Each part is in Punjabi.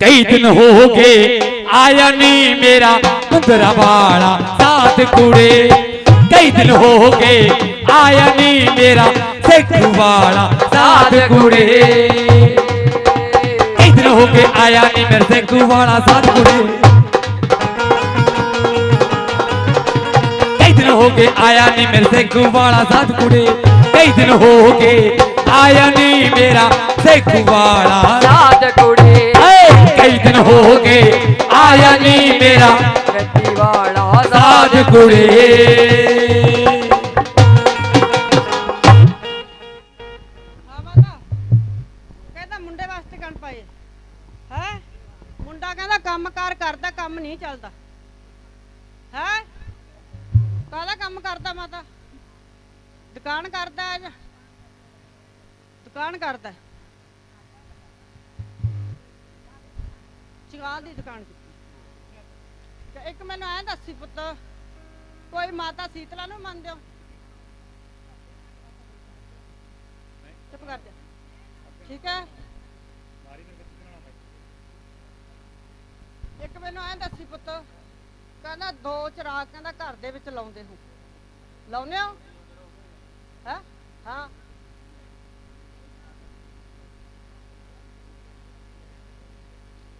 ਕਈ ਦਿਨ ਹੋ ਗਏ ਆਇਆ ਨਹੀਂ ਮੇਰਾ ਬੰਦਰਾ ਵਾਲਾ ਸਾਥ ਕੁੜੇ ਕਈ ਦਿਨ ਹੋ ਗਏ ਆਇਆ ਨਹੀਂ ਮੇਰਾ ਸੇਖੂ ਵਾਲਾ ਸਾਥ ਕੁੜੇ ਕਈ ਦਿਨ ਹੋ ਗਏ ਆਇਆ ਨਹੀਂ ਮੇਰਾ ਸੇਖੂ ਵਾਲਾ ਸਾਥ ਕੁੜੇ ਕਈ ਦਿਨ ਹੋ ਗਏ ਆਇਆ ਨਹੀਂ ਮੇਰੇ ਸੇਖੂ ਵਾਲਾ ਸਾਥ ਕੁੜੇ ਕਈ ਦਿਨ ਹੋ ਗਏ ਆਇਆ ਨਹੀਂ ਮੇਰਾ ਸੇਖੂ ਵਾਲਾ। ਸਾਧ ਕੁੜੇ। ਕਈ ਦਿਨ ਹੋ ਗਏ ਆਇਆ ਨਹੀਂ ਮੇਰਾ ਗੱਡੀ ਵਾਲਾ ਸਾਧ ਕੁੜੇ। ਕਹਿੰਦਾ ਮੁੰਡੇ ਵਾਸਤੇ ਕਣ ਪਾਏ ਹੈ। ਮੁੰਡਾ ਕਹਿੰਦਾ ਕੰਮਕਾਰ ਕਰਦਾ ਕੰਮ ਨਹੀਂ ਚੱਲਦਾ। ਹੈ? ਕਾਹਦਾ ਕੰਮ ਕਰਦਾ ਮਾਤਾ? ਦੁਕਾਨ ਕਰਦਾ ਜਾਂ ਦੁਕਾਨ ਕਰਦਾ। ਚਗਾਲ ਦੀ ਦੁਕਾਨ ਕੀਤੀ। ਤੇ ਇੱਕ ਮੈਨੂੰ ਐਂ ਦੱਸੀ ਪੁੱਤ, ਕੋਈ ਮਾਤਾ ਸੀਤਲਾ ਨੂੰ ਮੰਨਦੇ ਹੋ ਚੁੱਪ ਕਰ ਜਾ। ਠੀਕ ਹੈ? ਇੱਕ ਮੈਨੂੰ ਐਂ ਦੱਸੀ ਪੁੱਤ, ਕਹਿੰਦਾ ਦੋ ਚਰਾਗ ਕਹਿੰਦਾ ਘਰ ਦੇ ਵਿੱਚ ਲਾਉਂਦੇ ਹੋ। ਲਾਉਨੇ ਹੋ? ਹੈ? ਹਾਂ।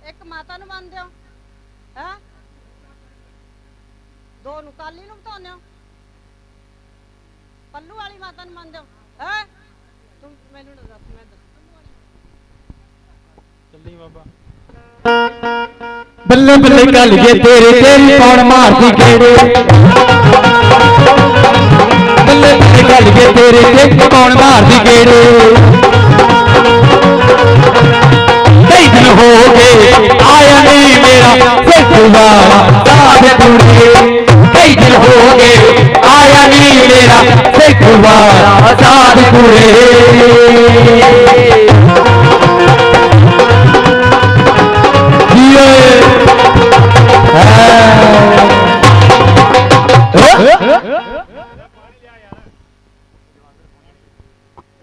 ਇੱਕ ਮਾਤਾ ਨੂੰ ਮੰਨਦੇ ਹੋ? ਹੈ? ਦੋ ਨੂੰ ਕਾਲੀ ਨੂੰ ਬਤਾਉਂਦੇ ਹੋ? ਪੱਲੂ ਵਾਲੀ ਮਾਤਾ ਨੂੰ ਮੰਨਦੇ ਹੋ? ਹੈ? ਤੂੰ ਮੈਨੂੰ ਨਾ ਦੱਸ ਮੈਂ ਦੱਸ। ਬੱਲੇ ਬੱਲੇ ਗੱਲ ਜੇ ਤੇਰੇ ਤੇਰੀ ਕੌਣ ਮਾਰਦੀ ਗੇੜੇ? ਬੱਲੇ ਬੱਲੇ ਗੱਲ ਜੇ ਤੇਰੇ ਤੇ ਕੌਣ ਮਾਰਦੀ ਗੇੜੇ? ਨਹੀਂ ਮੇਰਾ ਕੁੜੇ ਕਈ ਦਿਨ ਹੋ ਗਏ ਆਇਆ ਨਹੀਂ ਮੇਰਾ ਸੇਖੂ ਵਾਲਾ ਕੁੜੇ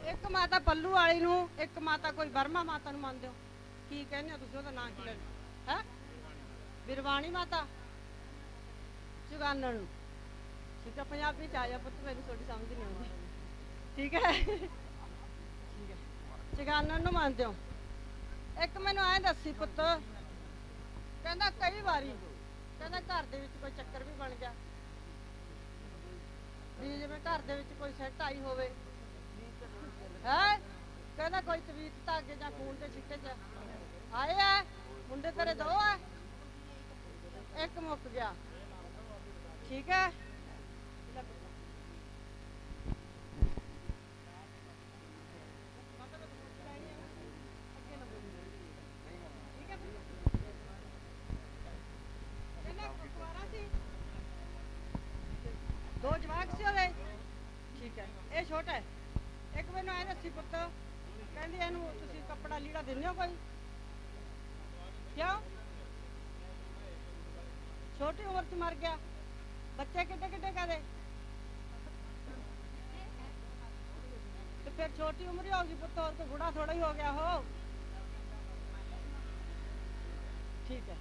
ਇੱਕ ਮਾਤਾ ਪੱਲੂ ਵਾਲੀ ਨੂੰ, ਇੱਕ ਮਾਤਾ ਕੋਈ ਬਰਮਾ ਮਾਤਾ ਨੂੰ ਮੰਨਦੇ ਹੋ? ਕੀ ਕਹਿੰਦੇ ਹੋ ਤੁਸੀਂ? ਉਹਦਾ ਨਾਂ ਕੀ ਲੈਣਾ? ਹੈ? ਬਿਰਵਾਣੀ ਮਾਤਾ। ਚੁਗਾਨਣ ਠੀਕ ਹੈ, ਪੰਜਾਬੀ ਚ ਆਇਆ ਪੁੱਤ ਮੈਨੂੰ ਥੋੜੀ ਸਮਝ ਨਹੀਂ ਆਉਂਦੀ। ਠੀਕ ਹੈ? ਠੀਕ ਹੈ। ਚੁਗਾਨਣ ਨੂੰ ਮੰਨਦੇ ਹੋ? ਇੱਕ ਮੈਨੂੰ ਐਂ ਦੱਸੀ ਪੁੱਤ, ਕਹਿੰਦਾ ਕਈ ਵਾਰੀ, ਕਹਿੰਦਾ ਘਰ ਦੇ ਵਿੱਚ ਕੋਈ ਚੱਕਰ ਵੀ ਬਣ ਗਿਆ। ਵੀ ਜਿਵੇਂ ਘਰ ਦੇ ਵਿੱਚ ਕੋਈ ਸੈੱਟ ਆਈ ਹੋਵੇ। ਹੈ? ਕਹਿੰਦਾ ਕੋਈ ਤਵੀਤ ਧਾਗੇ ਜਾਂ ਖੂਨ ਦੇ ਛਿੱਟੇ ਚ ਆਏ ਆ, ਮੁੰਡੇ ਤੇਰੇ ਦੋ ਆ? ਇੱਕ ਮੁੱਕ ਗਿਆ। ਠੀਕ ਹੈ? ਦੋ ਜਵਾਕ ਸੀ ਉਹਦੇ? ਠੀਕ ਹੈ। ਇਹ ਛੋਟਾ ਹੈ। ਇੱਕ ਮੈਨੂੰ ਐ ਦੱਸੀ ਪੁੱਤ। ਕਹਿੰਦੀ ਇਹਨੂੰ ਤੁਸੀਂ ਕੱਪੜਾ ਲੀੜਾ ਦਿੰਦੇ ਹੋ ਕੋਈ? ਕਿਉਂ? ਛੋਟੀ ਉਮਰ 'ਚ ਮਰ ਗਿਆ। ਬੱਚੇ ਕਿੱਡੇ ਕਿੱਡੇ ਕਹਦੇ? ਤੇ ਫਿਰ ਛੋਟੀ ਉਮਰ ਹੀ ਹੋ ਗਈ ਪੁੱਤ, ਹੋਰ ਕੋਈ ਬੁੜਾ ਥੋੜਾ ਹੀ ਹੋ ਗਿਆ, ਹੋ। ਠੀਕ ਹੈ।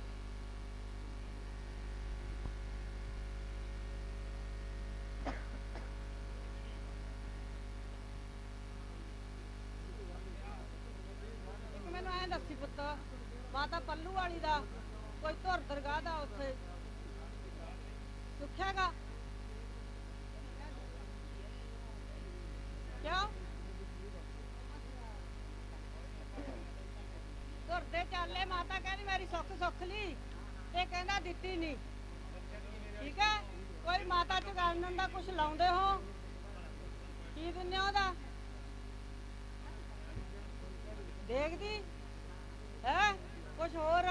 ਮੈਨੂੰ ਐਂ ਦੱਸੀ ਪੁੱਤ, ਮਾਤਾ ਪੱਲੂ ਵਾਲੀ ਦਾ ਕੋਈ ਧੁਰ ਦਰਗਾਹ ਦਾ ਉੱਥੇ ਸੁੱਖਿਆਗਾ ਕਿਉਂ? ਧੁਰ ਦੇ ਮਾਤਾ ਕਹਿੰਦੀ ਮੇਰੀ ਸੁੱਖ ਸੁੱਖ ਲਈ। ਤੇ ਕਹਿੰਦਾ ਦਿੱਤੀ ਨਹੀਂ। ਠੀਕ ਹੈ? ਕੋਈ ਮਾਤਾ ਚ ਗਾਣਨ ਦਾ ਕੁਝ ਲਾਉਂਦੇ ਹੋ? ਕੀ ਦਿੰਦੇ ਉਹਦਾ? ਦੇਖਦੀ? ਹੈ? ਕੁਝ ਹੋਰ?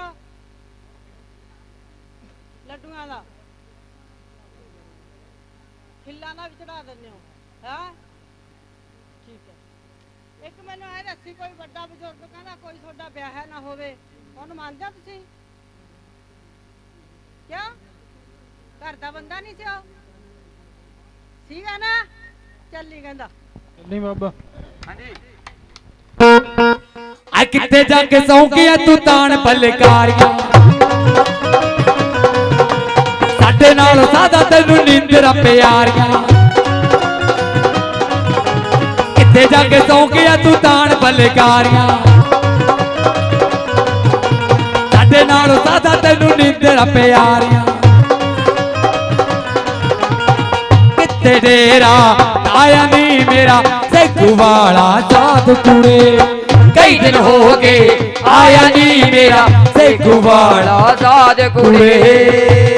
ਲੱਡੂਆਂ ਦਾ। ਖਿੱਲਾਂ ਦਾ ਵੀ ਚੜਾ ਦਿੰਦੇ ਹੋ ਹੈ? ਠੀਕ ਹੈ। ਇੱਕ ਮੈਨੂੰ ਐ ਦੱਸੀ ਕੋਈ ਵੱਡਾ ਬਜ਼ੁਰਗ ਕਹਿੰਦਾ ਕੋਈ ਤੁਹਾਡਾ ਵਿਆਹ ਨਾ ਹੋਵੇ ਉਹਨੂੰ ਮੰਨਦੇ ਤੁਸੀਂ? ਕਿਉਂ? ਘਰ ਦਾ ਬੰਦਾ ਨਹੀਂ ਸੀ ਉਹ? ਸੀਗਾ ਨਾ? ਚੱਲੀ ਕਹਿੰਦਾ। ਨਹੀਂ ਬਾਬਾ। ਹਾਂਜੀ। ਆ ਕਿੱਥੇ ਜਾ ਕੇ ਸੌਂਕਿਆ ਤੂੰ ਤਾਣ ਬਲਕਾਰੀਆਂ ਨਾਲ ਸਾਦਾ ਤੈਨੂੰ ਨੀਂਦਰਾਂ ਪਿਆਰੀਆਂ ਕਿੱਥੇ ਜਾ ਕੇ ਸੌਂਕਿਆ ਤੂੰ ਤਾਣ ਬਲਕਾਰੀਆਂ ਸਾਡੇ ਨਾਲ ਸਾਦਾ ਤੈਨੂੰ ਨੀਂਦਰਾਂ ਪਿਆਰੀਆਂ। ਕਿੱਥੇ ਡੇਰਾ ਆਇਆ ਨਹੀਂ ਮੇਰਾ, ਸੇਖੂ ਵਾਲਾ ਸਾਧ ਕੁੜੇ ਕਈ ਦਿਨ ਹੋ ਗਏ ਆਇਆ ਨਹੀਂ ਮੇਰਾ, ਸੇਖੂ ਵਾਲਾ ਆਜ਼ਾਦ ਕੁੜੇ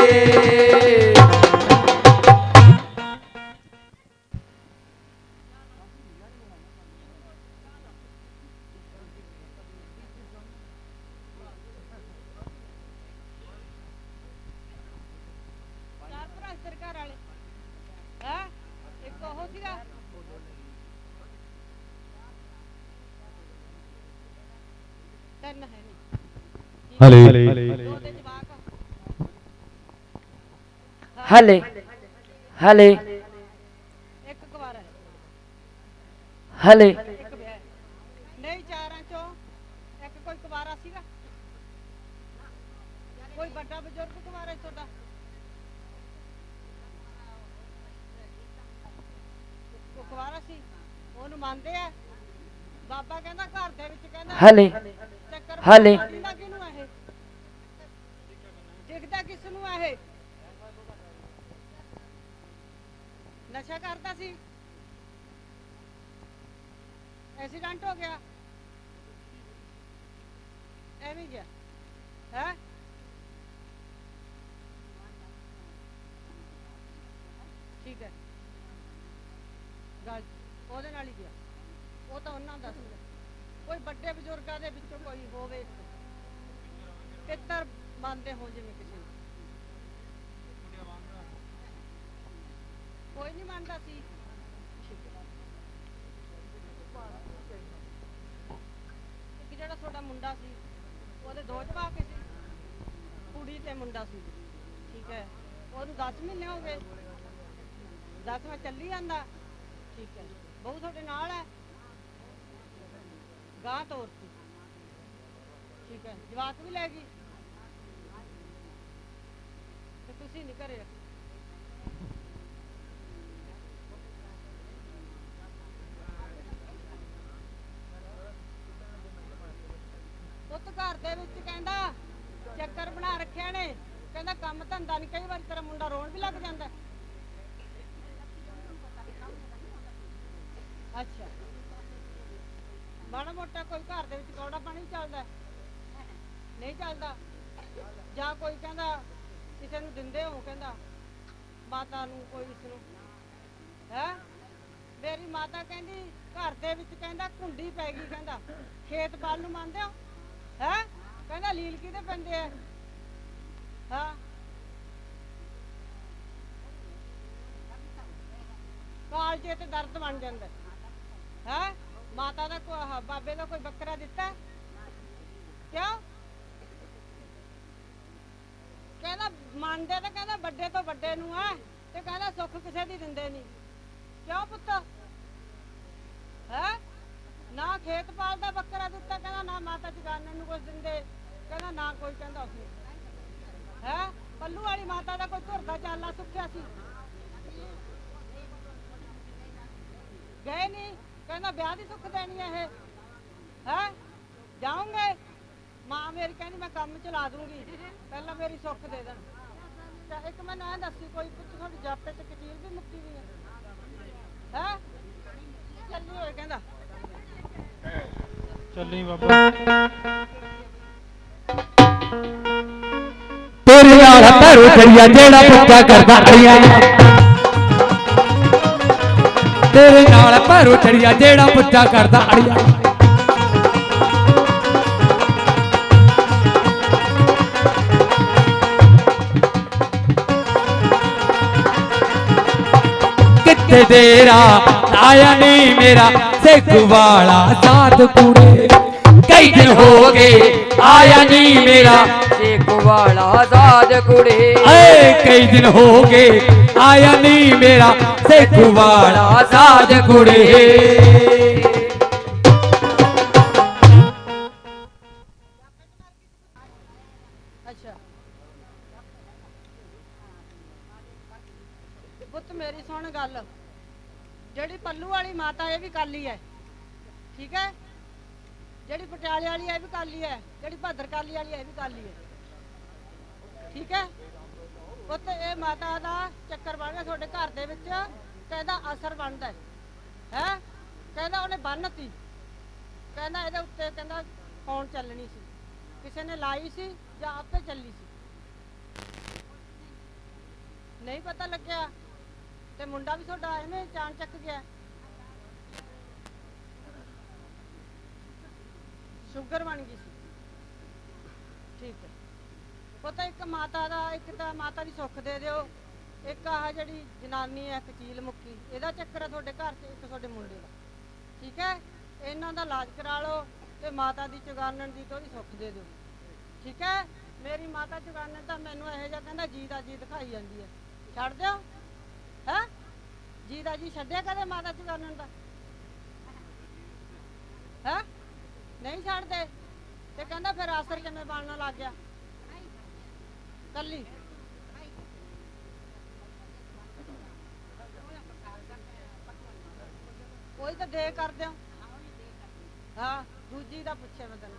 ਤਿੰਨ ਹੈ ਨਹੀਂ। ਹਲੇ। ਦੋ ਦੇ ਜਵਾਕ। ਹਲੇ। ਹਲੇ। ਇੱਕ ਕੁਵਾਰਾ ਹੈ। ਹਲੇ। ਇੱਕ ਵਿਆਹ ਹੈ। ਨਹੀਂ ਚਾਰਾਂ ਚੋਂ ਇੱਕ ਕੋਈ ਕੁਵਾਰਾ ਸੀਗਾ। ਕੋਈ ਵੱਡਾ ਬਜ਼ੁਰਗ ਕੁਵਾਰਾ ਸੀ ਤੁਹਾਡਾ? ਉਹ ਕੁਵਾਰਾ ਸੀ? ਉਹਨੂੰ ਮੰਨਦੇ ਆ? ਬਾਬਾ ਕਹਿੰਦਾ ਘਰ ਦੇ ਵਿੱਚ ਕਹਿੰਦਾ ਹਲੇ ਚੱਕਰ ਹਲੇ। ਦਿਖਦਾ ਕਿਹਨੂੰ ਆ ਇਹ? ਦਿਖਦਾ ਕਿਸ ਨੂੰ ਆ ਇਹ? ਨਸ਼ਾ ਕਰਦਾ ਸੀ। ਐਕਸੀਡੈਂਟ ਹੋ ਗਿਆ। ਐਵੇਂ ਗਿਆ ਹੈ? ਠੀਕ ਹੈ। ਗੱਲ ਉਹਦੇ ਨਾਲ ਹੀ ਗਿਆ ਉਹ ਤਾਂ ਉਹਨਾਂ ਦਾ ਸੀ। ਕੋਈ ਵੱਡੇ ਬਜ਼ੁਰਗਾਂ ਦੇ ਵਿੱਚੋਂ ਕੋਈ ਹੋਵੇ ਕਿੱਤਰ ਮੰਨਦੇ ਹੋ ਜਿਵੇਂ ਕਿਸੇ ਨੂੰ। ਕੋਈ ਨਹੀਂ ਮੰਨਦਾ ਸੀ। ਇੱਕ ਜਿਹੜਾ ਤੁਹਾਡਾ ਮੁੰਡਾ ਸੀ, ਉਹਦੇ ਦੋ ਜਵਾਕ ਸੀ। ਕੁੜੀ ਤੇ ਮੁੰਡਾ ਸੀ। ਠੀਕ ਹੈ। ਉਹਨੂੰ 10 ਮਹੀਨੇ ਹੋ ਗਏ। 10ਵਾਂ ਚੱਲੀ ਜਾਂਦਾ। ਠੀਕ ਹੈ। ਬਹੁਤ ਤੁਹਾਡੇ ਨਾਲ ਹੈ। ਗਾਂ ਤੋਰਤੀ ਠੀਕ ਹੈ, ਜਵਾਕ ਵੀ ਲੈ ਗਈ। ਤੇ ਤੁਸੀਂ ਨਹੀਂ ਘਰੇ ਪੁੱਤ ਘਰ ਦੇ ਵਿੱਚ ਕਹਿੰਦਾ, ਚੱਕਰ ਬਣਾ ਰੱਖਿਆ ਨੇ। ਕਹਿੰਦਾ ਕੰਮ ਧੰਦਾ ਨਹੀਂ ਕਈ ਵਾਰ ਤੇਰਾ ਮੁੰਡਾ ਰੋਣ ਵੀ ਲੱਗ ਜਾਂਦਾ। ਅੱਛਾ। ਮਾੜਾ ਕੋਈ ਘਰ ਦੇ ਵਿੱਚ ਕੌੜਾ ਪਾਣੀ ਚੱਲਦਾ। ਨਹੀਂ ਚੱਲਦਾ। ਜਾਂ ਕੋਈ ਕਹਿੰਦਾ, ਕਿਸੇ ਨੂੰ ਦਿੰਦੇ ਹੋ, ਕਹਿੰਦਾ, ਮਾਤਾ ਨੂੰ, ਕੋਈ ਇਸ ਨੂੰ। ਹੈ? ਮੇਰੀ ਮਾਤਾ ਕਹਿੰਦੀ, ਘਰ ਦੇ ਵਿੱਚ ਕਹਿੰਦਾ ਕੁੰਡੀ ਪੈ ਗਈ, ਕਹਿੰਦਾ। ਖੇਤ ਵੱਲ ਨੂੰ ਮੰਨਦੇ ਹੋ? ਹੈ? ਕਹਿੰਦਾ, ਲੀਲ ਕਿਤੇ ਪੈਂਦੇ ਆ? ਹਾਂ। ਕਾਲਜੇ ਤੇ ਦਰਦ ਬਣ ਜਾਂਦਾ। ਹੈ? ਮਾਤਾ ਦਾ ਕੋ ਆਹ ਬਾਬੇ ਦਾ ਕੋਈ ਬੱਕਰਾ ਦਿੱਤਾ? ਹੈ? ਕਿਉਂ? ਕਹਿੰਦਾ ਮੰਨਦੇ ਤਾਂ ਕਹਿੰਦਾ ਵੱਡੇ ਤੋਂ ਵੱਡੇ ਨੂੰ ਆ, ਤੇ ਕਹਿੰਦਾ ਸੁੱਖ ਕਿਸੇ ਦੀ ਦਿੰਦੇ ਨਹੀਂ। ਕਿਉਂ ਪੁੱਤ? ਹੈ? ਨਾ ਖੇਤਪਾਲ ਦਾ ਬੱਕਰਾ ਦਿੱਤਾ, ਕਹਿੰਦਾ ਨਾ ਮਾਤਾ ਜਗਾਨਣ ਨੂੰ ਕੁਝ ਦਿੰਦੇ, ਕਹਿੰਦਾ ਨਾ ਕੋਈ ਕਹਿੰਦਾ ਉਸ ਹੈ? ਪੱਲੂ ਵਾਲੀ ਮਾਤਾ ਦਾ ਕੋਈ ਧੁਰਦਾ ਚਾਲਾ ਸੁੱਖਿਆ ਸੀ। ਗਏ ਨਹੀਂ ਕਹਿੰਦਾ ਵਿਆਹ ਦੀ ਸੁੱਖ ਦੇਣੀ ਹੈ ਇਹ। ਹੈ? ਜਾਉਂਗੇ ਮਾਂ ਮੇਰੀ ਕਹਿੰਦੀ ਮੈਂ ਕੰਮ ਚਲਾ ਦੂੰਗੀ। ਪਹਿਲਾਂ ਮੇਰੀ ਸੁੱਖ ਦੇ ਦੇਣ। ਤੇ ਇੱਕ ਮੈਂ ਨਾ ਦੱਸੀ ਕੋਈ ਪੁੱਤ ਤੁਹਾਡੀ ਜਾਪੇ ਤੇ ਕਚੀਰ ਵੀ ਮੁੱਕੀ ਵੀ ਹੈ ਹੈ? ਚੱਲੀ ਹੋਏ ਕਹਿੰਦਾ। ਚੱਲੀ ਬਾਬਾ। ਤੇਰੇ ਨਾਲ ਪੈਰੋ ਚੜੀਆ ਜਿਹੜਾ ਪੁੱਤਾ ਕਰਦਾ ਅੜੀਆਂ ਤੇਰੇ ਨਾਲ ਪੈਰੋ ਚੜੀਆ ਜਿਹੜਾ ਪੁੱਤਾ ਕਰਦਾ ਅੜੀਆਂ। ਕਿੱਥੇ ਤੇਰਾ ਆਇਆ ਨਹੀਂ ਮੇਰਾ ਸਿੱਖ ਵਾਲਾ ਸਾਧ ਕੁੜੇ। ਕਈ ਦਿਨ ਹੋ ਗਏ ਆਇਆ ਨਹੀਂ ਮੇਰਾ। ਸੇਖ ਵਾਲਾ ਆਜ਼ਾਦ ਕੁੜੇ। ਏ ਕਈ ਦਿਨ ਹੋ ਗਏ ਆਇਆ ਨਹੀਂ ਮੇਰਾ। ਤੇ ਕੁਵਾੜਾ ਸਾਜ ਕੁੜੇ। ਪੁੱਤ ਮੇਰੀ ਸੁਣ ਗੱਲ। ਜਿਹੜੀ ਪੱਲੂ ਵਾਲੀ ਮਾਤਾ ਇਹ ਵੀ ਕਾਲੀ ਹੈ ਠੀਕ ਹੈ ਜਿਹੜੀ ਪਟਿਆਲੇ ਵਾਲੀ ਇਹ ਵੀ ਕਾਲੀ ਹੈ ਜਿਹੜੀ ਭਦਰ ਇਹ ਵੀ ਕਾਲੀ ਹੈ ਠੀਕ ਹੈ ਉੱਥੇ ਇਹ ਮਾਤਾ ਦਾ ਚੱਕਰ ਬਣ ਗਿਆ ਤੁਹਾਡੇ ਘਰ ਦੇ ਵਿੱਚ ਕਹਿੰਦਾ ਅਸਰ ਬਣਦਾ ਹੈ। ਹੈਂ? ਕਹਿੰਦਾ ਉਹਨੇ ਬੰਨਤੀ। ਕਹਿੰਦਾ ਇਹਦੇ ਉੱਤੇ ਕਹਿੰਦਾ ਕੌਣ ਚੱਲਣੀ ਸੀ। ਕਿਸੇ ਨੇ ਲਾਈ ਸੀ ਜਾਂ ਆਪੇ ਚੱਲੀ ਸੀ। ਨਹੀਂ ਪਤਾ ਲੱਗਿਆ। ਤੇ ਮੁੰਡਾ ਵੀ ਤੁਹਾਡਾ ਐਵੇਂ ਚਾਣ ਚੱਕ ਗਿਆ। ਸ਼ੂਗਰ ਬਣ ਗਈ ਸੀ। ਠੀਕ ਹੈ। ਪਤਾ ਇੱਕ ਮਾਤਾ ਦਾ, ਇੱਕ ਤਾਂ ਮਾਤਾ ਦੀ ਸੁੱਖ ਦੇ ਦਿਓ, ਇੱਕ ਆਹ ਜਿਹੜੀ ਜਨਾਨੀ ਹੈ, ਇੱਕ ਚੀਲ ਮੁੱਕੀ, ਇਹਦਾ ਚੱਕਰ ਹੈ ਤੁਹਾਡੇ ਘਰ 'ਚ ਇੱਕ ਤੁਹਾਡੇ ਮੁੰਡੇ ਦਾ। ਠੀਕ ਹੈ? ਇਹਨਾਂ ਦਾ ਇਲਾਜ ਕਰਾ ਲਓ ਤੇ ਮਾਤਾ ਦੀ ਚੁਗਾਨਣ ਦੀ ਥੋੜੀ ਸੁੱਖ ਦੇ ਦਿਓ। ਠੀਕ ਹੈ? ਮੇਰੀ ਮਾਤਾ ਚੁਗਾਨਣ ਤਾਂ ਮੈਨੂੰ ਇਹੋ ਜਿਹਾ ਕਹਿੰਦਾ, ਜੀ ਦਾ ਜੀ ਦਿਖਾਈ ਜਾਂਦੀ ਹੈ। ਛੱਡ ਦਿਓ। ਹੈ? ਜੀ ਦਾ ਜੀ ਛੱਡਿਆ ਕਦੇ ਮਾਤਾ ਚੁਗਾਨਣ ਦਾ? ਹੈ? ਨਹੀਂ ਛੱਡਦੇ। ਤੇ ਕਹਿੰਦਾ ਫਿਰ ਆਸਰ ਕਿਵੇਂ ਬਣਨ ਲੱਗ ਗਿਆ? ਕੱਲੀ। ਕੋਈ ਤਾਂ ਦੇ ਕਰ ਦਿਓ ਹਾਂ, ਦੂਜੀ ਦਾ ਪੁੱਛਿਆ ਮੈਂ ਤੈਨੂੰ।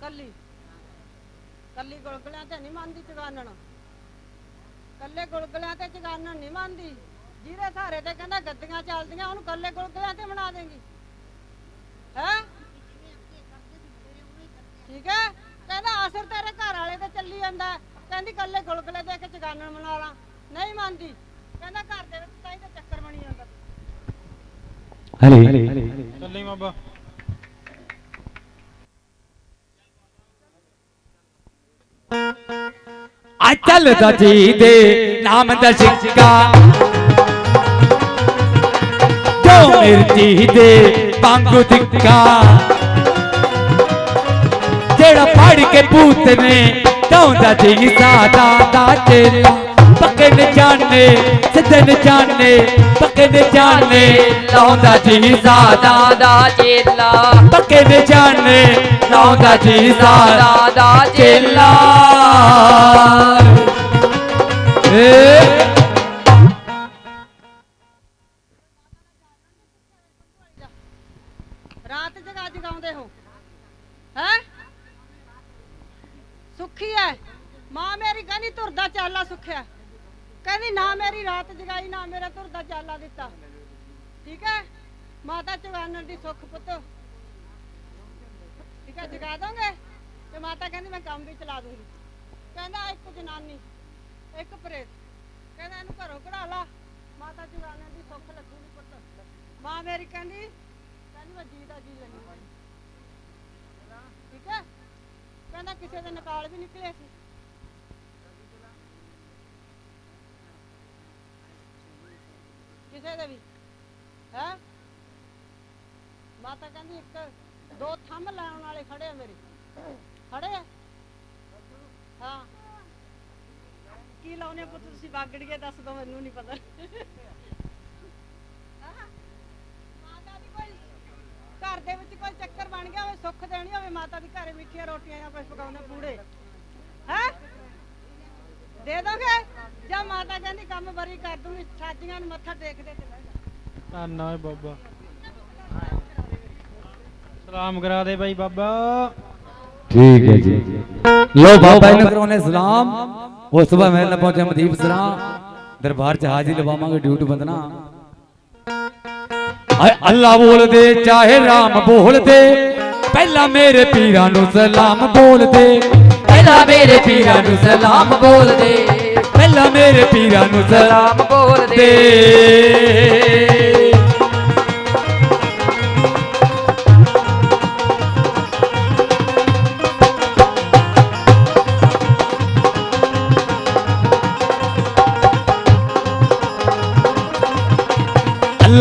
ਕੱਲੀ। ਕੱਲੀ ਗੁਲਗੁਲਿਆਂ ਤੇ ਨਹੀਂ ਮੰਨਦੀ ਚਗਾਨਣ। ਕੱਲੇ ਗੁਲਗਲਿਆਂ ਤੇ ਚਗਾਨਣ ਨਹੀਂ ਮੰਨਦੀ। ਜਿਹਦੇ ਸਾਰੇ ਤੇ ਕਹਿੰਦਾ ਗੱਦੀਆਂ ਚੱਲਦੀਆਂ, ਉਹਨੂੰ ਕੱਲੇ ਗੁਲਗਲਿਆਂ ਤੇ ਬਣਾ ਦੇਂਗੀ। ਹੈ? ਠੀਕ ਹੈ? ਅਸਰ ਤੇਰੇ ਘਰ ਵਾਲੇ ਤੇ ਚੱਲੀ ਜਾਂਦਾ। ਕਹਿੰਦੀ ਕੱਲੇ ਗੁਲਗੁਲੇ ਦੇ ਕੇ ਚਗਾਨਣ ਬਣਾ ਲਾਂ। ਨਹੀਂ ਮੰਨਦੀ। ਕਹਿੰਦਾ ਘਰ ਦੇ ਵਿੱਚ ਤਾਂ ਹੀ ਤਾਂ ਚੱਕਰ ਬਣੀ ਜਾਂਦਾ। ਹਲੇ। ਚੱਲੀ ਬਾਬਾ। ਅਚਲ ਦਾ ਜੀ ਦੇ ਨਾਮ ਦਾ ਸਿੱਕਾ। ਜੋ ਮਿਰਤੀ ਦੇ ਵਾਂਗੂ ਦਿੱਕਾ ਜਿਹੜਾ ਪੜ ਕੇ ਭੂਤ ਨੇ ਢਾਉਂਦਾ ਜੀ ਸਾਦਾ ਦਾ ਚੇਲਾ ਪੱਕੇ ਨੇ ਜਾਣੇ, ਸਿੱਧੇ ਨੇ ਜਾਣੇ, ਪੱਕੇ ਨੇ ਜਾਣੇ ਲਾਉਂਦਾ ਜੀ ਸਾਦਾ ਦਾ ਚੇਲਾ। ਪੱਕੇ ਨੇ ਜਾਣੇ ਲਾਉਂਦਾ ਜੀ ਸਾਦਾ ਦਾ ਚੇਲਾ। ਏ। ਸੁੱਖੀ ਐ। ਮਾਂ ਮੇਰੀ ਕਹਿੰਦੀ ਤੁਰਦਾ ਚਾਲਾ ਸੁੱਖਿਆ। ਕਹਿੰਦੀ ਨਾ ਮੇਰੀ ਰਾਤ ਜਗਾਈ, ਨਾ ਮੇਰਾ ਤੁਰਦਾ ਚਾਲਾ ਦਿੱਤਾ। ਠੀਕ ਹੈ ਮਾਤਾ ਚਵਾਨਣ ਦੀ ਸੁੱਖ ਪੁੱਤ। ਠੀਕ ਹੈ ਜਗਾ ਦੋਗੇ? ਤੇ ਮਾਤਾ ਕਹਿੰਦੀ ਮੈਂ ਕੰਮ ਵੀ ਚਲਾ ਦੂੰਗੀ। ਕਹਿੰਦਾ ਇੱਕ ਜਨਾਨੀ, ਇੱਕ ਪ੍ਰੇਤ। ਕਹਿੰਦਾ ਇਹਨੂੰ ਘਰੋਂ ਕਢਾ ਲਾ। ਮਾਤਾ ਚਵਾਨਣ ਦੀ ਸੁੱਖ ਲੱਗੂਗੀ ਪੁੱਤ। ਮਾਂ ਮੇਰੀ ਕਹਿੰਦੀ ਕਹਿੰਦੀ ਮੈਂ ਜੀ ਦਾ ਜੀ ਲੈਣੀ ਠੀਕ ਹੈ ਕਹਿੰਦਾ ਕਿਸੇ ਦੇ ਨਿਕਾਲ ਵੀ ਨਿਕਲੇ ਸੀ। ਕਿਸੇ ਦੇ ਵੀ, ਹੈ? ਮਾਤਾ ਕਹਿੰਦੀ ਇੱਕ ਦੋ ਥੰਮ ਲਾਉਣ ਵਾਲੇ ਖੜੇ ਆ ਮੇਰੇ। ਖੜੇ ਆ? ਹਾਂ। ਕੀ ਲਾਉਨੇ ਪੁੱਤ ਤੁਸੀਂ? ਬਾਗੜੀਏ ਦੱਸ ਦੋ, ਮੈਨੂੰ ਨਹੀਂ ਪਤਾ ਹਾਂ ਮਾਤਾ ਦੀ ਕੋਈ ਘਰ ਵਿੱਚ ਕੋਈ ਚੱਕਰ ਬਣ ਗਿਆ ਹੋਵੇ ਸੁੱਖ ਦੇਣੀ ਹੋਵੇ ਮਾਤਾ ਦੀ ਘਰੇ ਮਿੱਠੀਆਂ ਰੋਟੀਆਂ ਜਾਂ ਕੁਝ ਪਕਾਉਂਦੇ ਪੂੜੇ। ਹੈ? ਦੇ ਦੋਗੇ? ਜਾਂ ਮਾਤਾ ਕਹਿੰਦੀ ਕੰਮ ਬਰੀ ਕਰ ਦੂੰਗੀ ਸਾਜੀਆਂ ਨੂੰ ਮੱਥਾ ਟੇਕਦੇ ਚਲੇ ਜਾ। ਧੰਨਾ ਬਾਬਾ। ਸਲਾਮ ਕਰਾ ਦੇ ਬਾਈ ਬਾਬਾ। ਠੀਕ ਹੈ ਜੀ। ਲੋ ਬਾਬਾ ਇਹਨਾਂ ਕਰਾਉਨੇ ਸਲਾਮ। ਉਸ ਸਵੇਰ ਪਹੁੰਚੇ ਮਦੀਪ ਸਰਾ। ਦਰਬਾਰ ਚ ਹਾਜ਼ਰੀ ਲਵਾਵਾਂਗੇ ਡਿਊਟੀ ਬੰਦਨਾ। ਹਾਏ ਅੱਲਾ ਬੋਲਦੇ, ਚਾਹੇ ਰਾਮ ਬੋਲਦੇ। ਪਹਿਲਾ ਮੇਰੇ ਪੀਰਾਂ ਨੂੰ ਸਲਾਮ ਬੋਲਦੇ। ਪਹਿਲਾਂ ਮੇਰੇ ਪੀਰਾਂ ਨੂੰ ਸਲਾਮ ਬੋਲਦੇ। ਪਹਿਲਾਂ ਮੇਰੇ ਪੀਰਾਂ ਨੂੰ ਸਲਾਮ ਬੋਲਦੇ।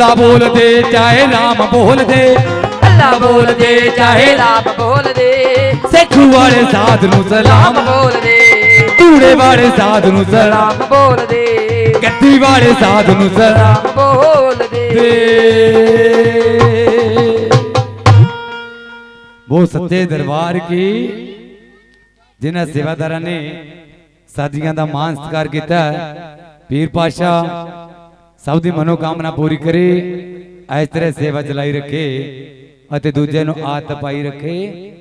ਅੱਲਾ ਬੋਲਦੇ ਚਾਹੇ ਰਾਮ ਬੋਲਦੇ ਅੱਲਾ ਬੋਲਦੇ ਚਾਹੇ ਰਾਮ ਬੋਲਦੇ ਸੇਖੂ ਵਾਲੇ ਸਾਧ ਨੂੰ ਸਲਾਮ। ਬੋਲਦੇ ਧੂੜੇ ਵਾਲੇ ਸਾਧ ਨੂੰ ਸਲਾਮ। ਬੋਲਦੇ ਗੱਦੀ ਵਾਲੇ ਸਾਧ ਨੂੰ ਸਲਾਮ। ਬੋਲਦੇ ਉਹ ਸੱਤੇ ਦਰਬਾਰ ਕੀ? ਜਿਨ੍ਹਾਂ ਸੇਵਾਦਾਰਾਂ ਨੇ ਸਾਧੀਆਂ ਦਾ ਮਾਨ ਸਤਕਾਰ ਕੀਤਾ। ਪੀਰ ਪਾਸ਼ਾ ਸਭ ਦੀ ਮਨੋਕਾਮਨਾ ਪੂਰੀ ਕਰੇ, ਇਸ ਤਰ੍ਹਾਂ ਸੇਵਾ ਚਲਾਈ ਰੱਖੇ ਅਤੇ ਦੂਜੇ ਨੂੰ ਆਦਤ ਪਾਈ ਰੱਖੇ।